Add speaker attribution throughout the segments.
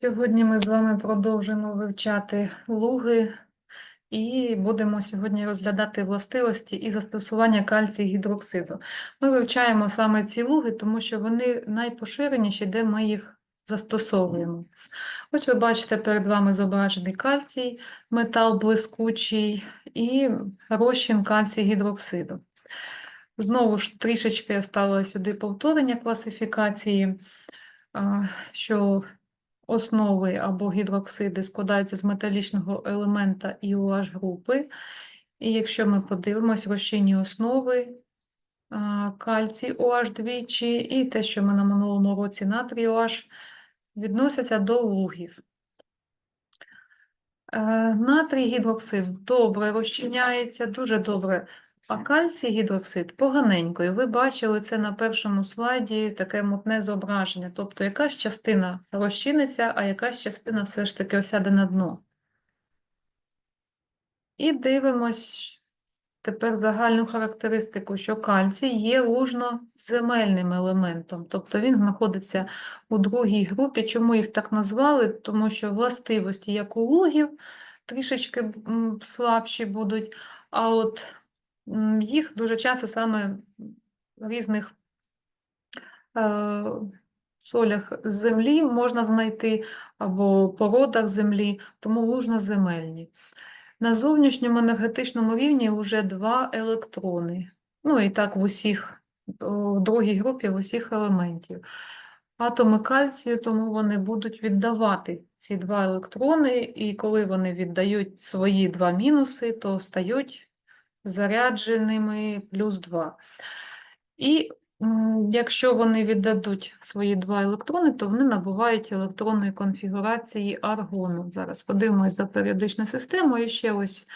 Speaker 1: Сьогодні ми з вами продовжимо вивчати луги і будемо сьогодні розглядати властивості і застосування кальцію гідроксиду. Ми вивчаємо саме ці луги, тому що вони найпоширеніші, де ми їх застосовуємо. Ось ви бачите перед вами зображений кальцій, метал блискучий і розчин кальцію гідроксиду. Знову ж трішечки я вставила сюди повторення класифікації, що основи або гідроксиди складаються з металічного елемента і OH групи. І якщо ми подивимось розчинні основи, кальцій OH двічі і те, що ми на минулому році натрій OH, відносяться до лугів. Е, Натрій гідроксид добре розчиняється, дуже добре. А кальцій гідроксид поганенько. І ви бачили це на першому слайді, таке мутне зображення. Тобто якась частина розчиниться, а якась частина все ж таки осяде на дно. І дивимось тепер загальну характеристику, що кальцій є лужно-земельним елементом. Тобто він знаходиться у другій групі. Чому їх так назвали? Тому що властивості, як у лугів, трішечки слабші будуть, а от їх дуже часто саме в різних е, солях землі можна знайти або породах землі, тому лужноземельні. На зовнішньому енергетичному рівні вже два електрони. Ну і так в усіх, в другій групі в усіх елементів. Атоми кальцію, тому вони будуть віддавати ці два електрони, і коли вони віддають свої два мінуси, то стають зарядженими плюс 2. І якщо вони віддадуть свої два електрони, то вони набувають електронної конфігурації аргону. Зараз подивимось за періодичною системою. Ще ось,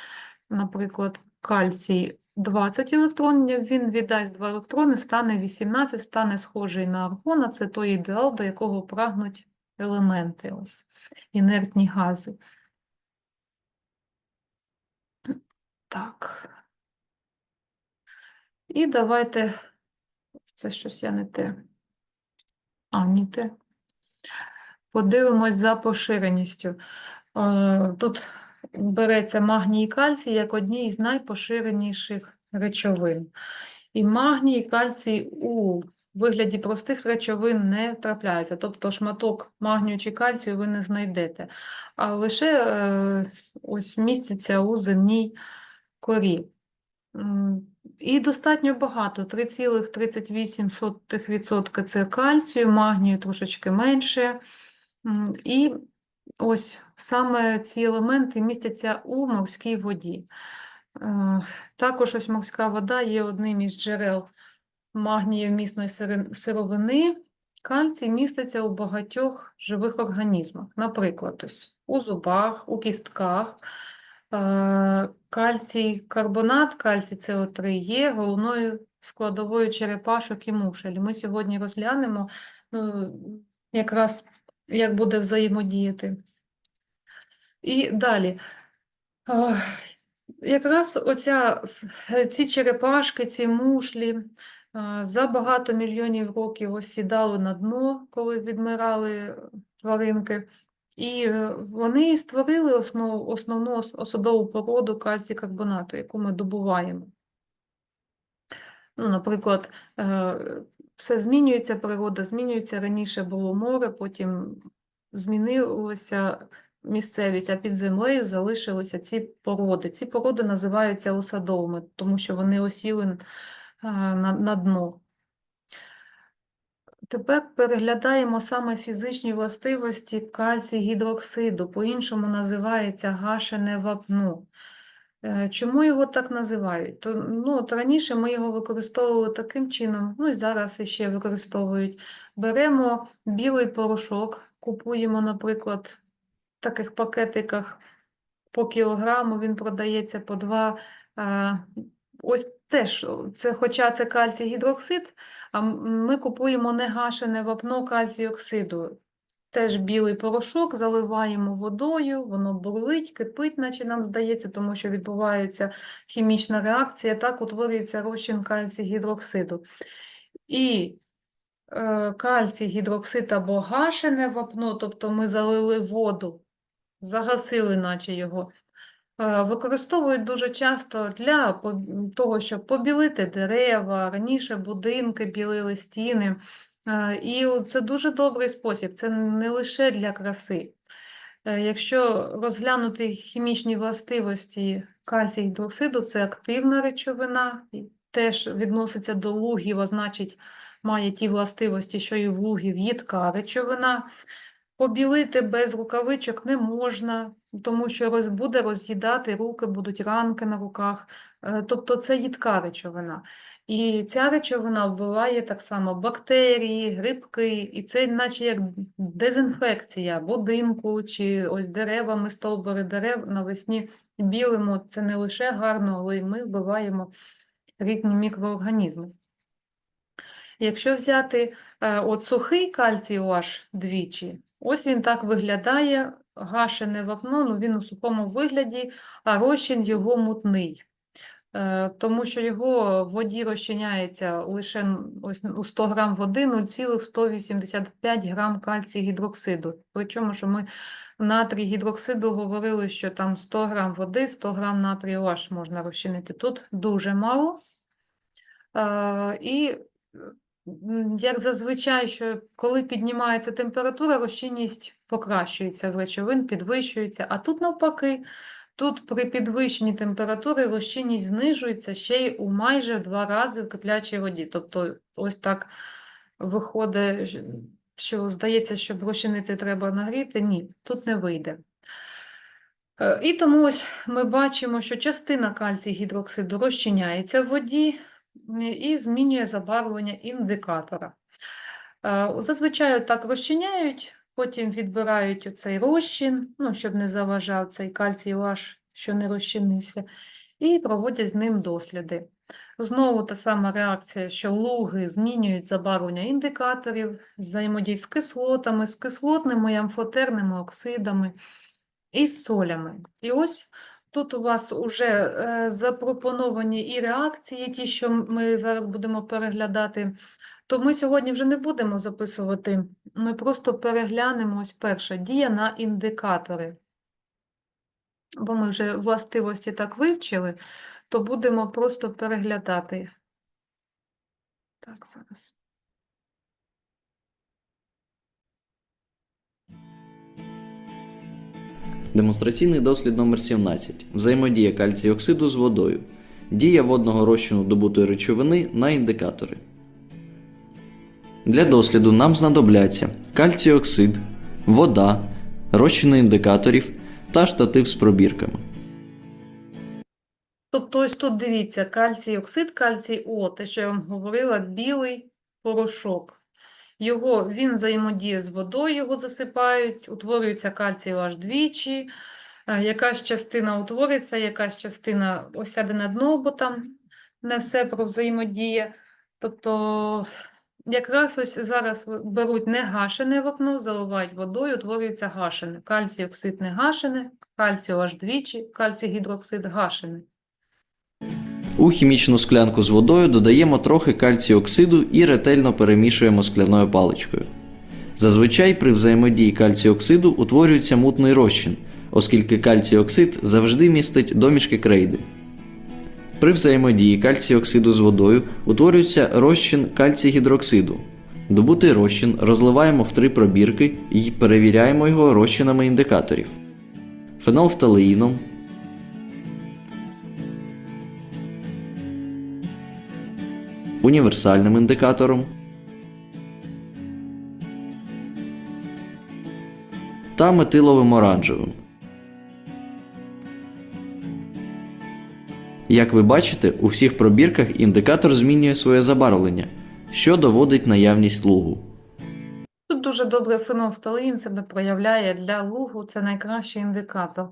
Speaker 1: наприклад, кальцій 20 електронів, він віддасть два електрони, стане 18, стане схожий на аргон, а це той ідеал, до якого прагнуть елементи, ось, інертні гази. Так. І давайте, це щось я не те. А, ні те. Подивимось за поширеністю. Е, Тут береться магній і кальцій як одні із найпоширеніших речовин. І магній і кальцій у вигляді простих речовин не трапляються. Тобто шматок магнію чи кальцію ви не знайдете, а лише е, ось містяться у земній корі. І достатньо багато, 3,38% це кальцію, магнію трошечки менше. І ось саме ці елементи містяться у морській воді. Е, Також ось морська вода є одним із джерел магнієвмісної сири- сировини. Кальцій міститься у багатьох живих організмах, наприклад, ось у зубах, у кістках. Е, Кальцій карбонат, кальцій СО3 є головною складовою черепашок і мушель. Ми сьогодні розглянемо ну, якраз як буде взаємодіяти. І далі. Е, Якраз оця, ці черепашки, ці мушлі е, за багато мільйонів років осідали на дно, коли відмирали тваринки. І е, вони створили основ, основну осадову породу кальцій-карбонату, яку ми добуваємо. Ну, наприклад, е, все змінюється, природа змінюється. Раніше було море, потім змінилося місцевість, а під землею залишилися ці породи. Ці породи називаються осадовими, тому що вони осіли е, на, на дно. Тепер переглядаємо саме фізичні властивості кальцій гідроксиду, по-іншому називається гашене вапно. Е, Чому його так називають? То, ну, от раніше ми його використовували таким чином, ну і зараз іще використовують. Беремо білий порошок, купуємо, наприклад, в таких пакетиках по кілограму, він продається по два. е, Ось теж, це, хоча це кальцій гідроксид, а ми купуємо негашене вапно кальцій оксиду. Теж білий порошок заливаємо водою, воно бурлить, кипить, наче нам здається, тому що відбувається хімічна реакція, так утворюється розчин кальцій гідроксиду. І е, кальцій, гідроксид або гашене вапно, тобто ми залили воду, загасили наче його, використовують дуже часто для того, щоб побілити дерева, раніше будинки білили стіни. Е, І це дуже добрий спосіб, це не лише для краси. Е, Якщо розглянути хімічні властивості кальцій гідроксиду, це активна речовина, теж відноситься до лугів, а значить має ті властивості, що і в лугів їдка речовина. Побілити без рукавичок не можна, тому що роз, буде роз'їдати руки, будуть ранки на руках. Е, Тобто це їдка речовина. І ця речовина вбиває так само бактерії, грибки, і це наче як дезінфекція будинку чи ось деревами, стовбури дерев навесні білимо. Це не лише гарно, але й ми вбиваємо різні мікроорганізми. Якщо взяти е, от сухий кальцій OH двічі, ось він так виглядає, гашене вапно, ну він у сухому вигляді, а розчин його мутний. Е, Тому що його в воді розчиняється лише у 100 грам води 0,185 грам кальцій гідроксиду. Причому, що ми натрій гідроксиду говорили, що там 100 грам води, 100 грам натрію OH можна розчинити. Тут дуже мало. Е, І е, як зазвичай, що коли піднімається температура, розчинність покращується в речовин, підвищується, а тут навпаки, тут при підвищенні температури розчинність знижується ще й у майже два рази в киплячій воді. Тобто ось так виходить, що- що здається, щоб розчинити треба нагріти. Ні, тут не вийде. Е, І тому ось ми бачимо, що частина кальцій гідроксиду розчиняється в воді і змінює забарвлення індикатора. Е, Зазвичай так розчиняють, потім відбирають оцей розчин, ну, щоб не заважав цей кальцій OH, що не розчинився, і проводять з ним досліди. Знову та сама реакція, що луги змінюють забарвлення індикаторів, взаємодіють з кислотами, з кислотними і амфотерними оксидами і з солями. І ось тут у вас вже е, запропоновані і реакції, ті, що ми зараз будемо переглядати. То ми сьогодні вже не будемо записувати, ми просто переглянемо ось перша дія на індикатори. Бо ми вже властивості так вивчили, то будемо просто переглядати. Так, зараз.
Speaker 2: Демонстраційний дослід номер 17. Взаємодія кальцію оксиду з водою. Дія водного розчину добутої речовини на індикатори. Для досліду нам знадобляться кальцій оксид, вода, розчини індикаторів та штатив з пробірками.
Speaker 1: Тобто ось тут дивіться, кальцій оксид, кальцій О, те, що я вам говорила, білий порошок. Його, він взаємодіє з водою, його засипають, утворюється кальцій аж двічі, е, якась частина утвориться, якась частина осяде на дно, бо там не все про взаємодіє. Тобто якраз ось зараз беруть негашене вапно, заливають водою, утворюється гашене. Кальцій оксид не гашене, кальцій аж двічі, кальцій гідроксид гашене.
Speaker 2: У хімічну склянку з водою додаємо трохи кальцію оксиду і ретельно перемішуємо скляною паличкою. Зазвичай при взаємодії кальцію оксиду утворюється мутний розчин, оскільки кальцій оксид завжди містить домішки крейди. При взаємодії кальцію оксиду з водою утворюється розчин кальцій гідроксиду. Добутий розчин розливаємо в три пробірки і перевіряємо його розчинами індикаторів. Фенолфталеїном, універсальним індикатором та метиловим оранжевим. Як ви бачите, у всіх пробірках індикатор змінює своє забарвлення, що доводить наявність лугу.
Speaker 1: Тут дуже добре фенолфталеїн себе проявляє для лугу, це найкращий індикатор.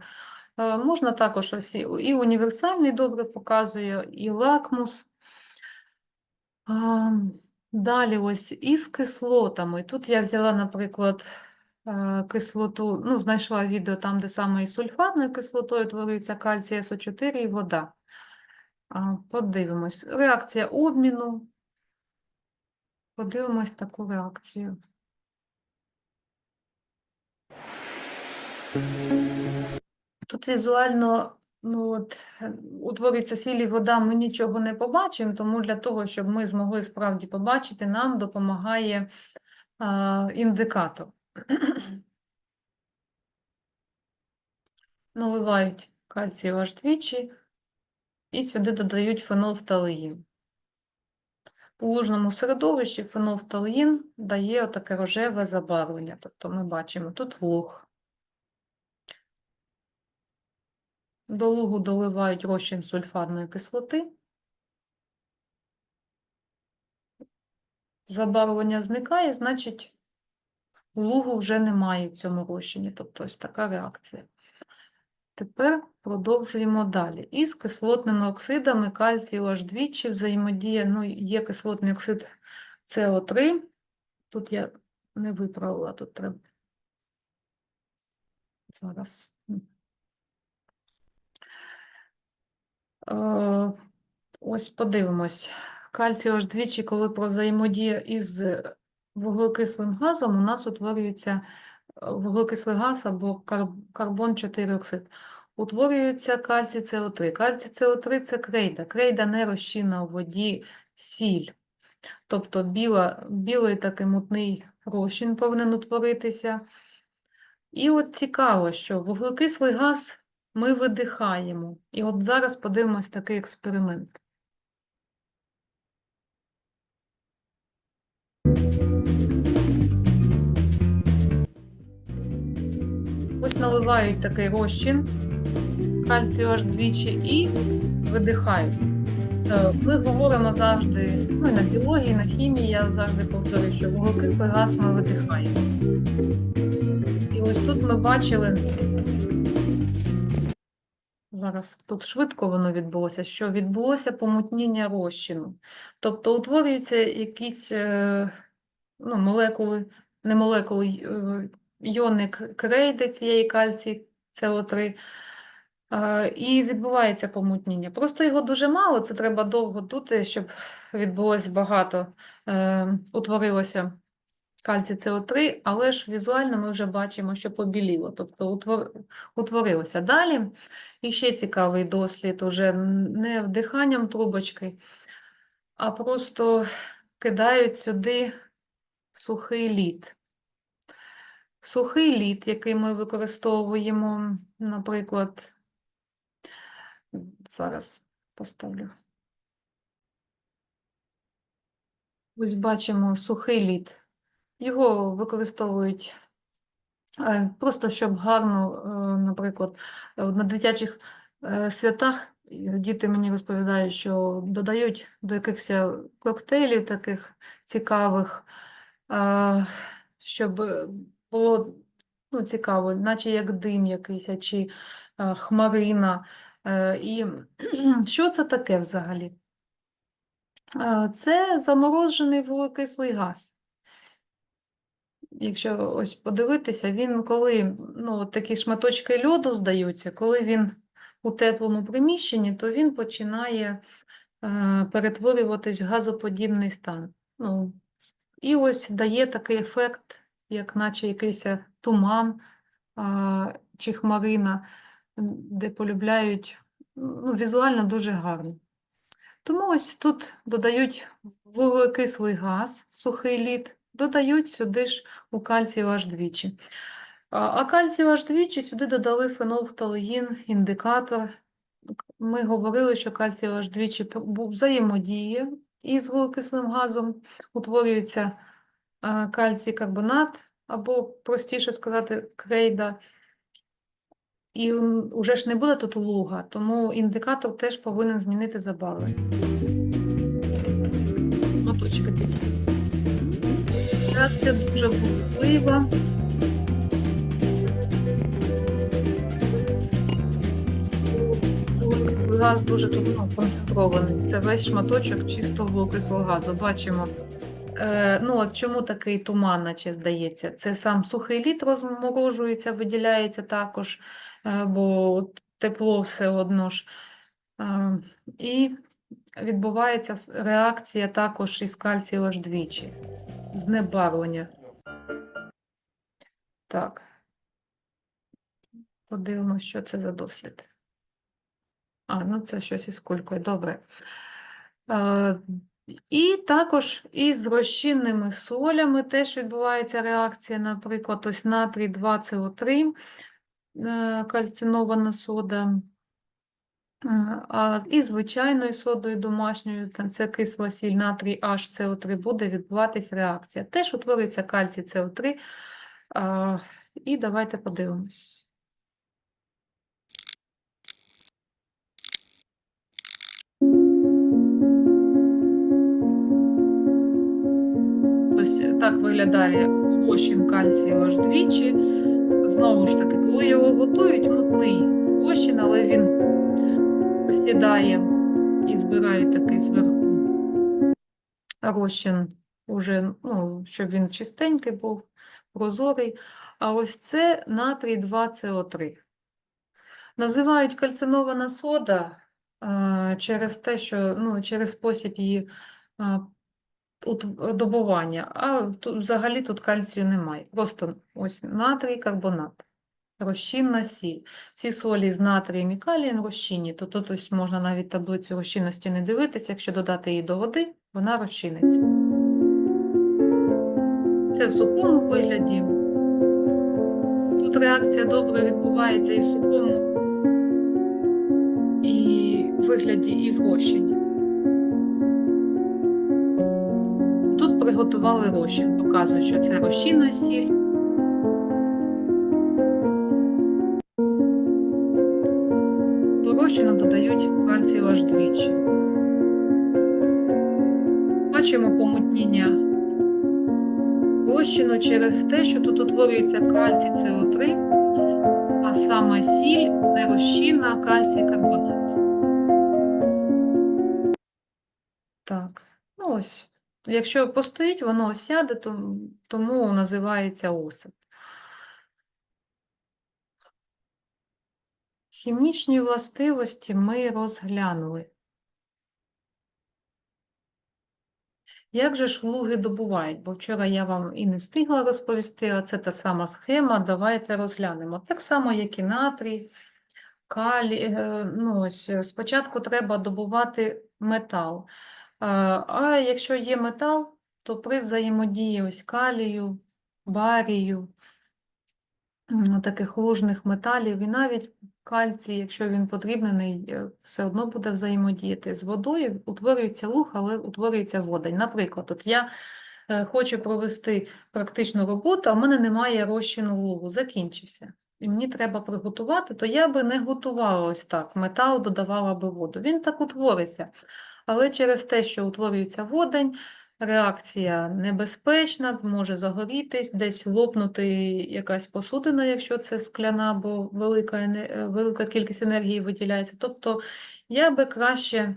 Speaker 1: Е, Можна також ось і універсальний добре показує, і лакмус. Далі ось із кислотами. Тут я взяла, наприклад, е, кислоту, ну, знайшла відео там, де саме із сульфатною кислотою утворюється кальцій СО4 і вода. Подивимось. Реакція обміну. Подивимось таку реакцію. Тут візуально ну, от, утворюється сіль і вода, ми нічого не побачимо, тому для того, щоб ми змогли справді побачити, нам допомагає а, індикатор. Наливають кальцій аж двічі і сюди додають фенолфталеїн. У лужному середовищі фенолфталеїн дає отаке рожеве забарвлення. Тобто ми бачимо тут луг. До лугу доливають розчин сульфатної кислоти. Забарвлення зникає, значить, лугу вже немає в цьому розчині. Тобто ось така реакція. Тепер продовжуємо далі. Із кислотними оксидами кальцію аж двічі взаємодія, ну, є кислотний оксид СО3. Тут я не виправила, тут треба. Зараз. Е, Ось подивимось. Кальцій аж двічі, коли про взаємодія із вуглекислим газом, у нас утворюється е, вуглекислий газ або карбон 4 оксид. Утворюється кальцій СО3. Кальцій СО3 – це крейда. Крейда не розчинна у воді сіль. Тобто біла, білий такий мутний розчин повинен утворитися. І от цікаво, що вуглекислий газ ми видихаємо. І от зараз подивимось такий експеримент. Ось наливають такий розчин кальцію аж двічі і видихають. Е, Ми говоримо завжди, ну і на біології, на хімії, я завжди повторюю, що вуглекислий газ ми видихаємо. І ось тут ми бачили, зараз тут швидко воно відбулося, що відбулося помутніння розчину. Тобто утворюються якісь е, ну, молекули, не молекули, е, крейди цієї кальцій СО3, е, і відбувається помутніння. Просто його дуже мало, це треба довго дути, щоб відбулось багато, е, кальцій СО3, але ж візуально ми вже бачимо, що побіліло, тобто утворилося. Далі і ще цікавий дослід, уже не вдиханням трубочки, а просто кидають сюди сухий лід. Сухий лід, який ми використовуємо, наприклад, зараз поставлю. Ось бачимо сухий лід. Його використовують е, просто щоб гарно, е, наприклад, на дитячих е, святах діти мені розповідають, що додають до якихось коктейлів таких цікавих, щоб було ну, цікаво, наче як дим якийсь, чи хмарина. І що це таке взагалі? Це заморожений вуглекислий газ. Якщо ось подивитися, він коли ну, такі шматочки льоду здаються, коли він у теплому приміщенні, то він починає е, перетворюватись в газоподібний стан. Ну, і ось дає такий ефект, як наче якийсь туман а, чи хмарина, де полюбляють, ну, візуально дуже гарно. Тому ось тут додають вуглекислий газ, сухий лід, додають сюди ж у кальцію аж двічі. А, кальцію аж двічі сюди додали фенолфталеїн, індикатор. Ми говорили, що кальцію аж двічі взаємодіє із вуглекислим газом, утворюється кальцій карбонат, або, простіше сказати, крейда. І м, уже ж не буде тут луга, тому індикатор теж повинен змінити забарвлення. Реакція дуже бурхлива. Вуглекислий газ дуже ну, концентрований. Це весь шматочок чистого вуглекислого газу. Бачимо. Е, ну, от чому такий туман, наче здається? Це сам сухий лід розморожується, виділяється також, е, бо тепло все одно ж. Е, і відбувається реакція також із кальцію аж двічі, знебарвлення. Так. Подивимось, що це за дослід. А, ну це щось із кулькою, добре. Е, і також із розчинними солями теж відбувається реакція, наприклад, ось натрій 2СО3, е, кальцинована сода. Е, А і звичайною содою домашньою, та це кисла сіль натрій HCO3, буде відбуватись реакція. Теж утворюється кальцій СО3. Е, І давайте подивимось. Ось так виглядає розчин кальцію аж двічі. Знову ж таки, коли його готують, мутний розчин, але він осідає і збирають такий зверху розчин, уже, ну, щоб він чистенький був, прозорий. А ось це натрій 2СО3. Називають кальцинована сода е, через те, що ну, через спосіб її е, добування, а тут, взагалі тут кальцію немає. Просто ось натрій, карбонат, розчинна сіль. Всі солі з натрієм і калієм розчинні, то тут можна навіть таблицю розчинності не дивитися, якщо додати її до води, вона розчиниться. Це в сухому вигляді. Тут реакція добре відбувається і в сухому, і в вигляді, і в розчині. Тут приготували розчин, показують, що це розчинна сіль. Розчину додають кальцій аж двічі. Бачимо помутніння розчину через те, що тут утворюється кальцій СО3, а саме сіль не розчинна, кальцій карбонат. Так, ну ось. Якщо постоїть, воно осяде, то, тому називається осад. Хімічні властивості ми розглянули. Як же ж влуги добувають? Бо вчора я вам і не встигла розповісти, а це та сама схема. Давайте розглянемо. Так само, як і натрій, калій. е, Ну, ось, е, спочатку треба добувати метал. Е, А якщо є метал, то при взаємодії ось калію, барію, таких лужних металів, і навіть кальцій, якщо він подрібнений, е, все одно буде взаємодіяти з водою, утворюється луг, але утворюється водень. Наприклад, от я е, хочу провести практичну роботу, а в мене немає розчину лугу, закінчився. І мені треба приготувати, то я би не готувала ось так, метал додавала би воду. Він так утвориться. Але через те, що утворюється водень, реакція небезпечна, може загорітись, десь лопнути якась посудина, якщо це скляна, бо велика, е, велика кількість енергії виділяється. Тобто я би краще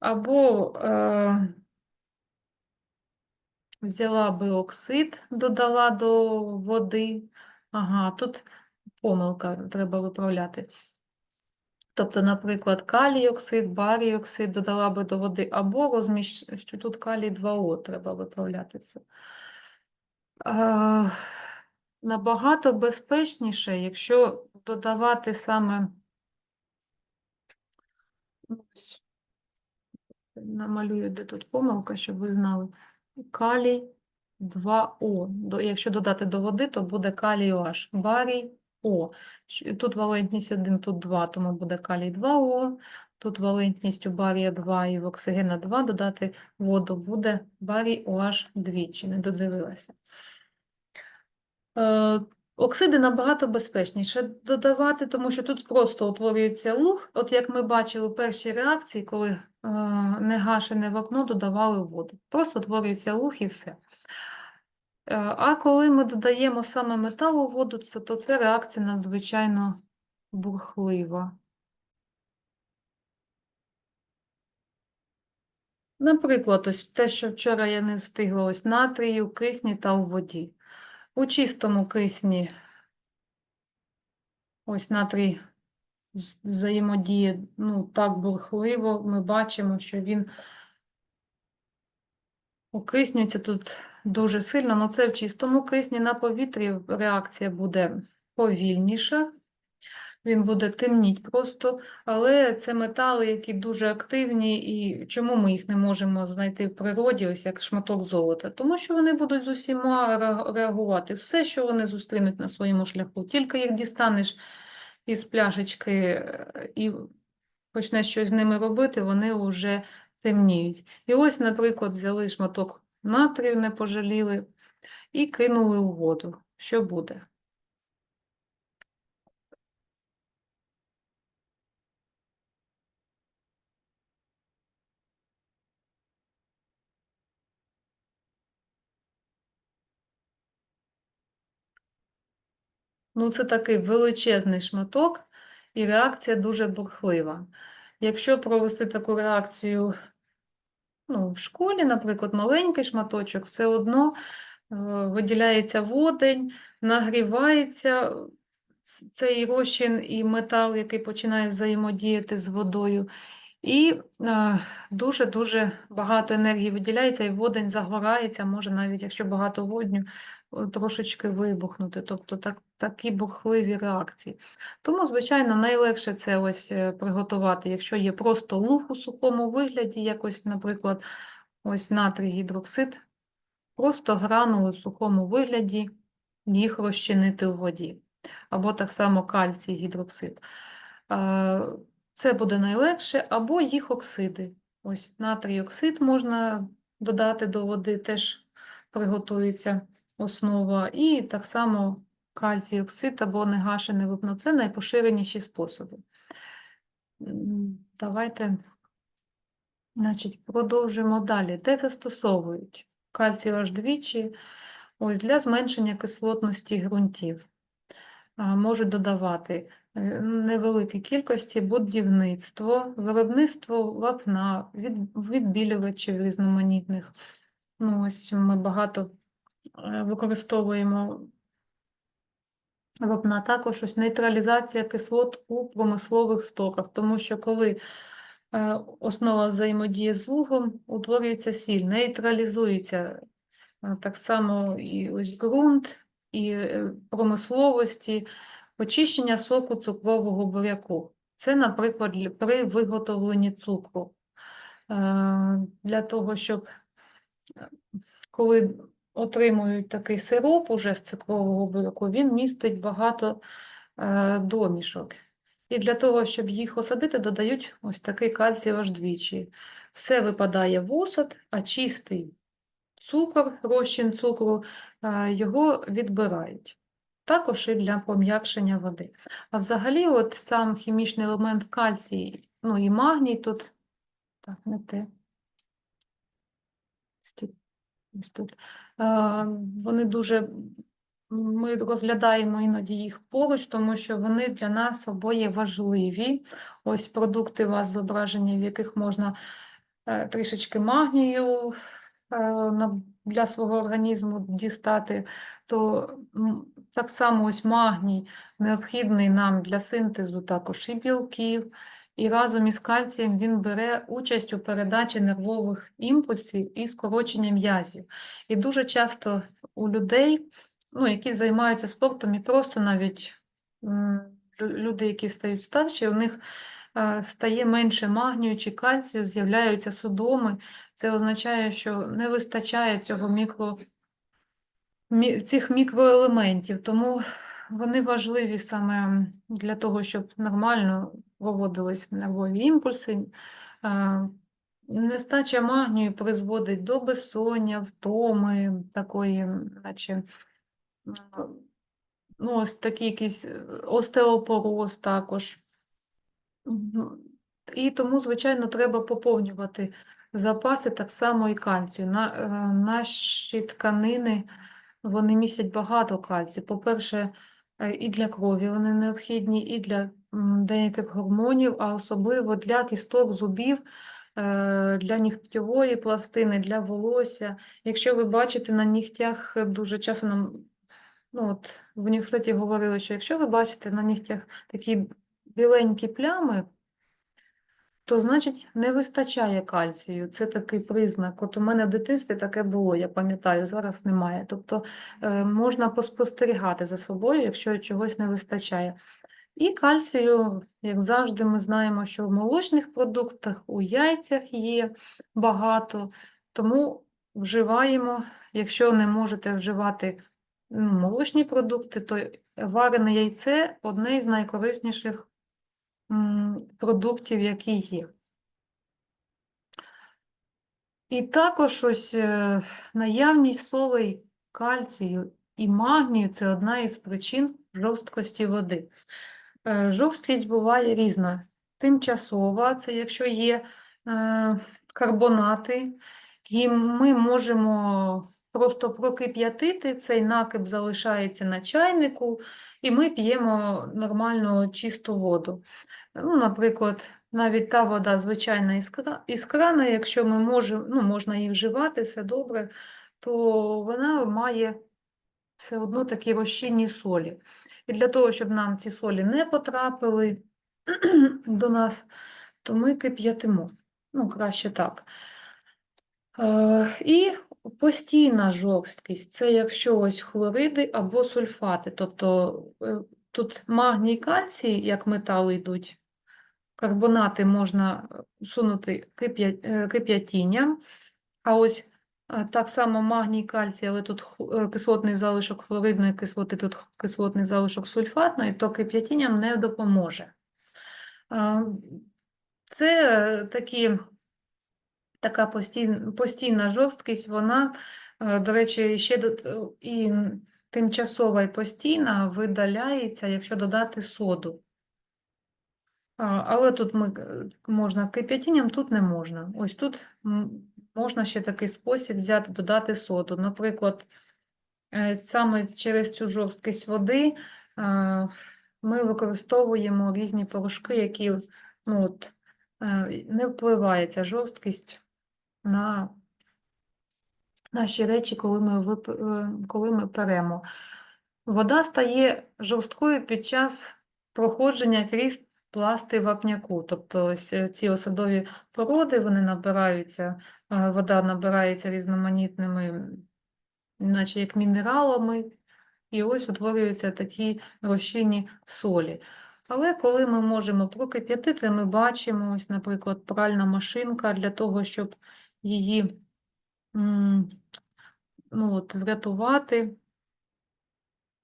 Speaker 1: або е, взяла би оксид, додала до води. Ага, тут помилка, треба виправляти. Тобто, наприклад, калій оксид, додала би до води, або розміщ... що тут калій 2О, треба виправляти це. Е, набагато безпечніше, якщо додавати саме ну, ось, намалюю, де тут помилка, щоб ви знали. Калій 2О. До, якщо додати до води, то буде калій OH. Барій О. Тут валентність 1, тут 2, тому буде калій 2О. Тут валентність у барія 2 і в оксигена 2 додати воду буде барій OH двічі, не додивилася. Е, Оксиди набагато безпечніше додавати, тому що тут просто утворюється луг. От як ми бачили у першій реакції, коли е, негашене вапно додавали воду. Просто утворюється луг і все. Е, А коли ми додаємо саме метал у воду, то це реакція надзвичайно бурхлива. Наприклад, ось те, що вчора я не встигла, ось натрій у кисні та у воді. У чистому кисні ось натрій взаємодіє ну, так бурхливо. Ми бачимо, що він окиснюється тут дуже сильно, але це в чистому кисні. На повітрі реакція буде повільніша, він буде темніть просто, але це метали, які дуже активні, і чому ми їх не можемо знайти в природі, ось як шматок золота? Тому що вони будуть з усіма ре- реагувати. Все, що вони зустрінуть на своєму шляху, тільки їх дістанеш із пляшечки е, і почнеш щось з ними робити, вони вже темніють. І ось, наприклад, взяли шматок натрію, не пожаліли, і кинули у воду. Що буде? Ну, це такий величезний шматок, і реакція дуже бурхлива. Якщо провести таку реакцію ну, в школі, наприклад, маленький шматочок, все одно е, виділяється водень, нагрівається е, цей розчин і метал, який починає взаємодіяти з водою. І е, дуже-дуже багато енергії виділяється, і водень загорається, може навіть, якщо багато водню, трошечки вибухнути. Тобто так, такі бурхливі реакції. Тому, звичайно, найлегше це ось е, приготувати, якщо є просто луг у сухому вигляді, якось, наприклад, ось натрій гідроксид, просто гранули в сухому вигляді, їх розчинити у воді. Або так само кальцій гідроксид. Е, Це буде найлегше, або їх оксиди. Ось натрій оксид можна додати до води, теж приготується основа. І так само кальцій оксид або негашене вапно. Це найпоширеніші способи. Давайте значить, продовжимо далі. Де застосовують? Кальцій аж двічі. Ось для зменшення кислотності ґрунтів можуть додавати е, невеликі кількості будівництво, виробництво вапна, відбілювачів різноманітних. Ну, ось ми багато е, використовуємо вапна, також ось нейтралізація кислот у промислових стоках, тому що коли е, основа взаємодіє з лугом, утворюється сіль, нейтралізується Так само і ось ґрунт, і е, промисловості, очищення соку цукрового буряку. Це, наприклад, при виготовленні цукру. Е, Для того, щоб е, коли отримують такий сироп уже з цукрового буряку, він містить багато е, домішок. І для того, щоб їх осадити, додають ось такий кальцій аж двічі. Все випадає в осад, а чистий цукор, розчин цукру, е, його відбирають. Також і для пом'якшення води. А взагалі, от сам хімічний елемент кальцій, ну і магній тут, так, не те. Тут. Е, Вони дуже, ми розглядаємо іноді їх поруч, тому що вони для нас обоє важливі. Ось продукти у вас зображені, в яких можна е, трішечки магнію е, для свого організму дістати, то так само ось магній необхідний нам для синтезу також і білків, і разом із кальцієм він бере участь у передачі нервових імпульсів і скорочення м'язів. І дуже часто у людей, ну, які займаються спортом, і просто навіть люди, які стають старші, у них е, стає менше магнію чи кальцію, з'являються судоми. Це означає, що не вистачає цього мікро, цих мікроелементів, тому вони важливі саме для того, щоб нормально проводились нервові імпульси. Е, Нестача магнію призводить до безсоння, втоми, такої, наче ну, ось такий якийсь е, остеопороз також. І тому, звичайно, треба поповнювати запаси так само і кальцію. На, е, наші тканини вони містять багато кальцію. По-перше, і для крові вони необхідні, і для деяких гормонів, а особливо для кісток, зубів, е, для нігтєвої пластини, для волосся. Якщо ви бачите на нігтях, е, дуже часто нам ну, от, в університеті говорили, що якщо ви бачите на нігтях такі біленькі плями, то значить не вистачає кальцію. Це такий признак. От у мене в дитинстві таке було, я пам'ятаю, зараз немає. Тобто е, можна поспостерігати за собою, якщо чогось не вистачає. І кальцію, як завжди, ми знаємо, що в молочних продуктах, у яйцях є багато, тому вживаємо, якщо не можете вживати молочні продукти, то варене яйце одне із найкорисніших продуктів, які є. І також ось е, наявність солей кальцію і магнію це одна із причин жорсткості води. Е, Жорсткість буває різна. Тимчасова, це якщо є е, карбонати, і ми можемо просто прокип'ятити, цей накип залишається на чайнику, і ми п'ємо нормальну чисту воду. Ну, наприклад, навіть та вода звичайна із крана, якщо ми можемо, ну, можна її вживати, все добре, то вона має все одно такі розчинні солі. І для того, щоб нам ці солі не потрапили до нас, то ми кип'ятимо. Ну, краще так. Е, І постійна жорсткість це якщо ось хлориди або сульфати. Тобто е, тут магній кальцій, як метали йдуть, карбонати можна е, сунути е, кип'ятінням, а ось так само магній, кальцій, але тут кислотний залишок хлоридної кислоти, тут кислотний залишок сульфатної, то кип'ятінням не допоможе. Це такі, така постійна, постійна жорсткість, вона, е, до речі, ще до, і тимчасова і постійна видаляється, якщо додати соду. Але тут ми, е, можна кип'ятінням, тут не можна. Ось тут можна ще такий спосіб взяти, додати соду. Наприклад, е, саме через цю жорсткість води е, ми використовуємо різні порошки, які ну, от, е, не впливає ця жорсткість на наші речі, коли ми, е, коли ми перемо. Вода стає жорсткою під час проходження крізь пласти вапняку. Тобто ось е, ці осадові породи, вони набираються, е, вода набирається різноманітними, наче як мінералами, і ось утворюються такі розчинні солі. Але коли ми можемо прокип'ятити, ми бачимо, ось, наприклад, пральна машинка для того, щоб її ну, от, врятувати,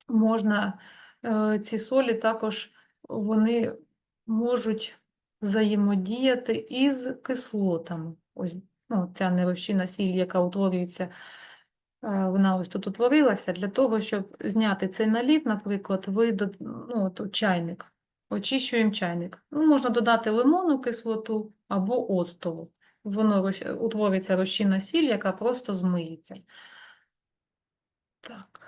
Speaker 1: можна е, ці солі також вони можуть взаємодіяти із кислотами. Ось ну, ця нерозчинна сіль, яка утворюється, е, вона ось тут утворилася. Для того, щоб зняти цей наліт, наприклад, ви ну, от чайник, очищуємо чайник. Ну, можна додати лимонну кислоту або оцтову. Воно утвориться розчинна сіль, яка просто змиється. Так.